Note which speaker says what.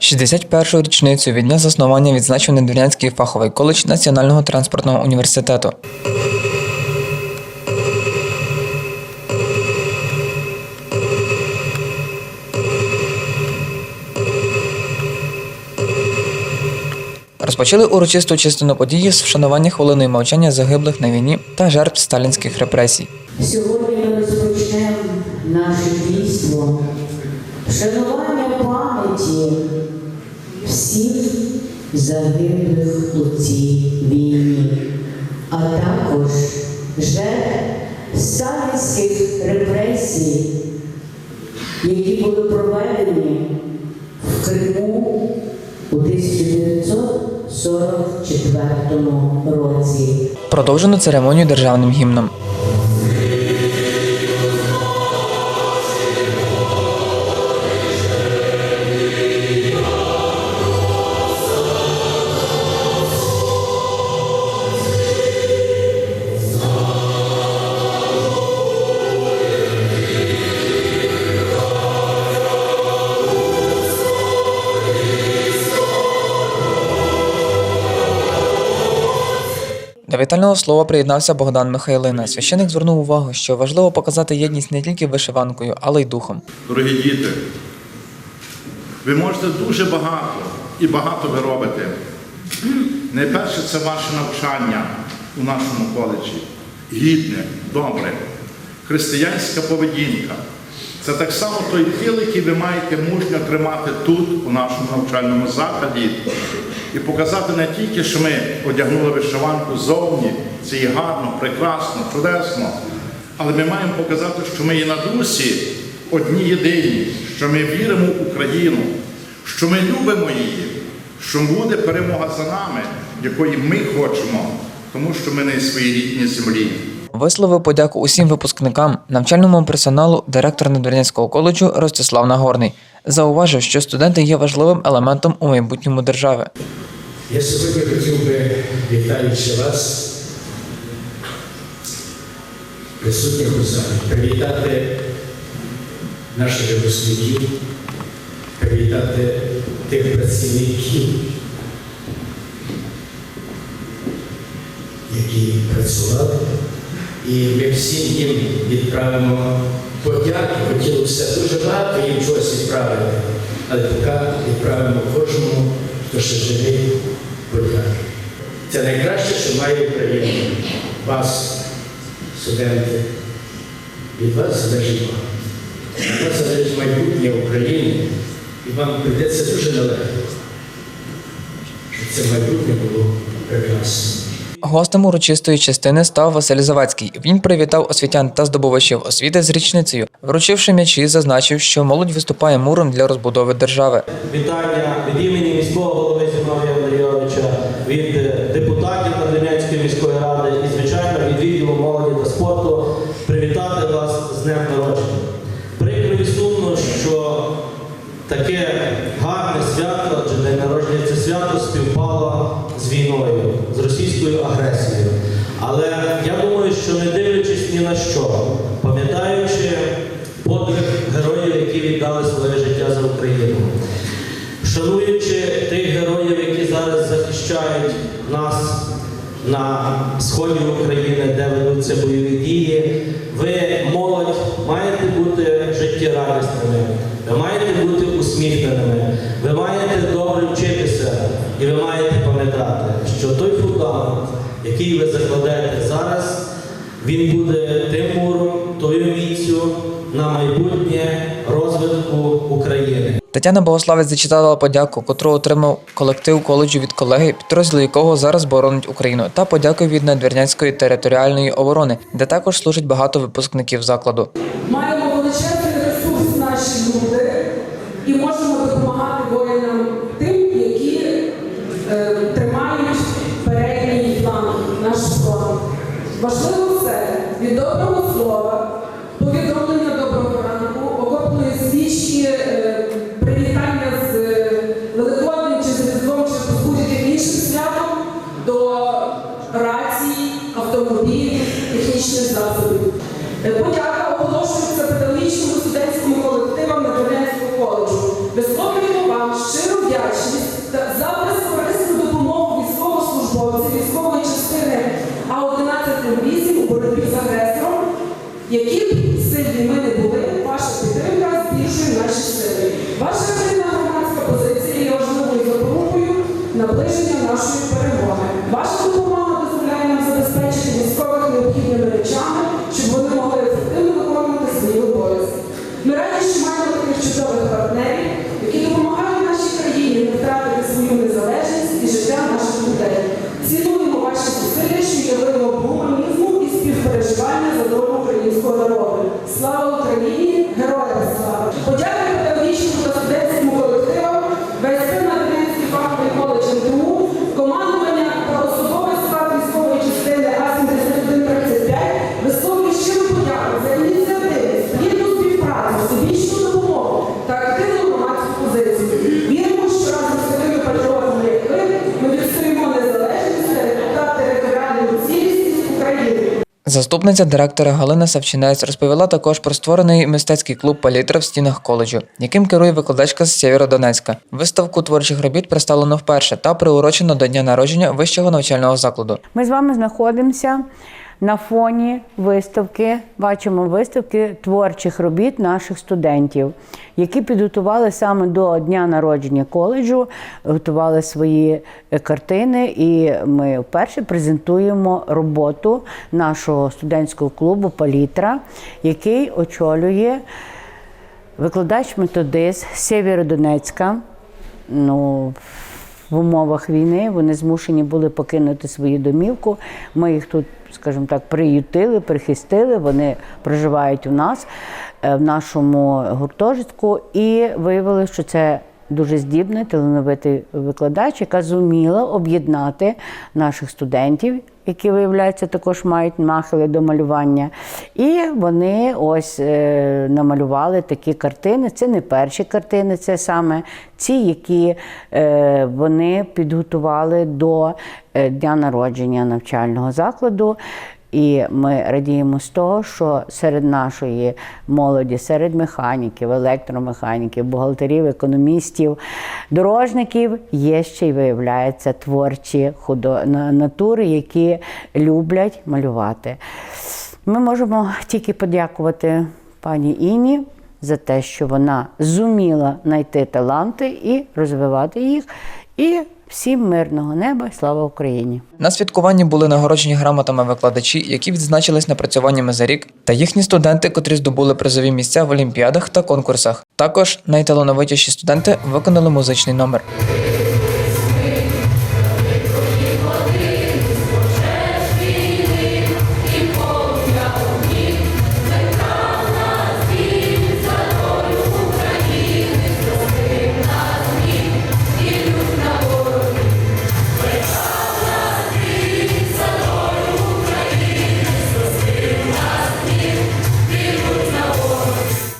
Speaker 1: 61-ю річницю від дня заснування відзначив Надвірнянський фаховий коледж Національного транспортного університету. Розпочали урочисту частину події з вшанування хвилиною мовчання загиблих на війні та жертв сталінських репресій.
Speaker 2: Сьогодні ми розпочнемо наше дійство, вшанування пам'яті всіх загиблих у цій війні, а також жертв сталінських репресій, які були проведені в Криму у 1944 році.
Speaker 1: Продовжено церемонію державним гімном. До вітального слова приєднався Богдан Михайлина. Священик звернув увагу, що важливо показати єдність не тільки вишиванкою, але й духом.
Speaker 3: Дорогі діти, ви можете дуже багато і багато ви робите. Найперше це ваше навчання у нашому коледжі. Гідне, добре, християнська поведінка. Це так само той тіл, який ви маєте мужньо тримати тут, у нашому навчальному закладі, і показати не тільки, що ми одягнули вишиванку зовні, це є гарно, прекрасно, чудесно, але ми маємо показати, що ми є на дусі одні єдині, що ми віримо в Україну, що ми любимо її, що буде перемога за нами, якої ми хочемо, тому що ми не своїй рідній землі.
Speaker 1: Висловив подяку усім випускникам, навчальному персоналу, директор Надвірнянського коледжу Ростислав Нагорний. Зауважив, що студенти є важливим елементом у майбутньому держави.
Speaker 4: Я сьогодні хотів би, вітаючи вас, присутніх у залі, привітати наших випускників, привітати тих працівників, які працювали. І ми всім їм відправимо подяки. Хотілося дуже багато їм чогось відправити, але поки відправимо кожному, хто ще живий, подяки. Це найкраще, що має Україна. Вас, студенти, від вас залежить багато. Від вас залежить майбутнє України, і вам прийдеться дуже нелегко, щоб це майбутнє було прекрасно.
Speaker 1: Гостем урочистої частини став Василь Завадський. Він привітав освітян та здобувачів освіти з річницею. Вручивши м'ячі, зазначив, що молодь виступає муром для розбудови держави.
Speaker 5: Вітання від імені міського голови Зіновія Андрійовича, від депутатів Надвірнянської міської ради і, звичайно, від відділу молоді та спорту привітати вас з днем народження. Прикро і сумно, що таке гарне свято, адже день народження це свято співпало з війною, з російською агресією. Але я думаю, що не дивлячись ні на що, пам'ятаючи подвиг героїв, які віддали своє життя за Україну, шануючи тих героїв, які зараз захищають нас на сході України, де ведуться бойові дії, ви, молодь, маєте бути життєрадісними, маєте бути усміхненими, ви маєте добре вчитися, і ви маєте пам'ятати, що той фундамент, який ви закладаєте зараз, він буде тим муром, тою міцю на майбутнє розвитку України.
Speaker 1: Тетяна Богославець зачитала подяку, котру отримав колектив коледжу від колеги, підрозділ якого зараз боронить Україну, та подяку від Надвірнянської територіальної оборони, де також служить багато випускників закладу.
Speaker 6: Маємо величезний ресурс наші люди і можемо допомагати воїнам тим, які е, тримають передній фланг, наш фронт. Важливо безкорисну допомогу військовослужбовців військової частини А-1108 у боротьбі з агресором, які б сильні ми не були, ваша підтримка збільшує наші сили. Ваша активна громадська позиція є важливою допомогою наближення нашої
Speaker 1: Заступниця директора Галина Савчинець розповіла також про створений мистецький клуб Палітра в стінах коледжу, яким керує викладачка з Сєвєродонецька. Виставку творчих робіт представлено вперше та приурочено до дня народження вищого навчального закладу.
Speaker 7: Ми з вами знаходимося на фоні виставки, бачимо виставки творчих робіт наших студентів, які підготували саме до дня народження коледжу, готували свої е, картини, і ми вперше презентуємо роботу нашого студентського клубу Палітра, який очолює викладач-методист Сєвєродонецька. Ну, в умовах війни вони змушені були покинути свою домівку. Ми їх тут, скажімо так, приютили, прихистили. Вони проживають у нас е, в нашому гуртожитку, і виявили, що це дуже здібний талановитий викладач, яка зуміла об'єднати наших студентів, які виявляється також мають нахили до малювання. І вони ось е, намалювали такі картини. Це не перші картини, це саме ці, які е, вони підготували до е, дня народження навчального закладу. І ми радіємо з того, що серед нашої молоді, серед механіків, електромеханіків, бухгалтерів, економістів, дорожників є ще й виявляються творчі худо... натури, які люблять малювати. Ми можемо тільки подякувати пані Іні за те, що вона зуміла знайти таланти і розвивати їх. І всім мирного неба, і слава Україні!
Speaker 1: На святкуванні були нагороджені грамотами викладачі, які відзначились напрацюваннями за рік, та їхні студенти, котрі здобули призові місця в олімпіадах та конкурсах. Також найталановитіші студенти виконали музичний номер.